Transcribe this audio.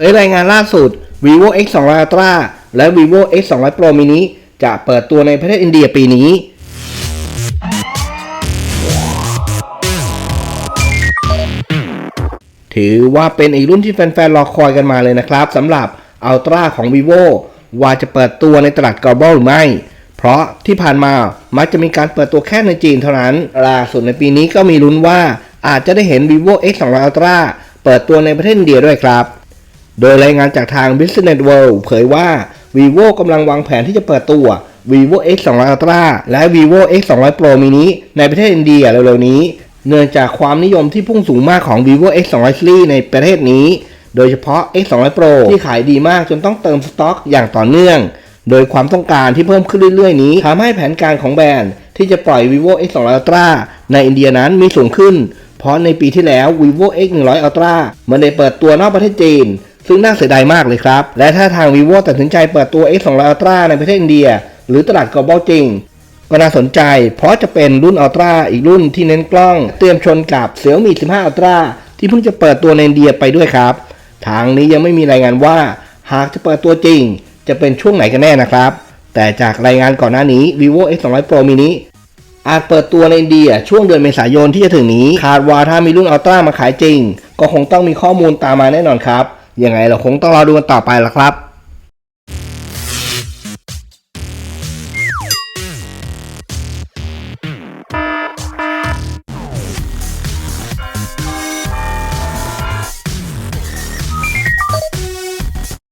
ในรายงานล่าสุด vivo x 2 0 0 ultra และ vivo x 2 0 0 pro mini จะเปิดตัวในประเทศอินเดียปีนี้ ถือว่าเป็นอีกรุ่นที่แฟนๆ รอคอยกันมาเลยนะครับสำหรับ Ultra ของ vivo ว่าจะเปิดตัวในตลาด global หรือไม่ เพราะที่ผ่านมามักจะมีการเปิดตัวแค่ในจีนเท่านั้น ล่าสุดในปีนี้ก็มีลุ้นว่าอาจจะได้เห็น vivo x 2 0 0 ultra เปิดตัวในประเทศอินเดียด้วยครับ โดยรายงานจากทาง Business World เผยว่า vivo กำลังวางแผนที่จะเปิดตัว vivo x 2 0 0 ultra และ vivo x 2 0 0 pro mini ในประเทศอินเดียเร็วๆนี้ เนื่องจากความนิยมที่พุ่งสูงมากของ vivo x 2 0 0 series ในประเทศนี้ โดยเฉพาะ x 2 0 0 pro ที่ขายดีมากจนต้องเติมสต็อกอย่างต่อเนื่อง โดยความต้องการที่เพิ่มขึ้นเรื่อยๆนี้ทำให้แผนการของแบรนด์ที่จะปล่อย vivo x 2 0 0 ultra ในอินเดียนั้นมีสูงขึ้น เพราะในปีที่แล้ว vivo x 1 0 0 ultra มันได้เปิดตัวนอกประเทศจีน ซึ่งน่าเสียดายมากเลยครับ และถ้าทาง vivo ตัดสินใจเปิดตัว x 2 0 0 ultra ในประเทศอินเดีย หรือตลาด global จริง ก็น่าสนใจ เพราะจะเป็นรุ่น Ultra อีกรุ่นที่เน้นกล้อง เตรียมชนกับ Xiaomi 15 Ultra ที่เพิ่งจะเปิดตัวในอินเดียไปด้วยครับ ทางนี้ยังไม่มีรายงานว่า หากจะเปิดตัวจริง จะเป็นช่วงไหนกันแน่นะครับ แต่จากรายงานก่อนหน้านี้ vivo x 2 0 0 pro mini อาจเปิดตัวในอินเดียช่วงเดือนเมษายนที่จะถึงนี้ คาดว่าถ้ามีรุ่นอัลตร้ามาขายจริง ก็คงต้องมีข้อมูลตามมาแน่นอนครับ ยังไงเราคงต้องรอดูกันต่อไปละครับ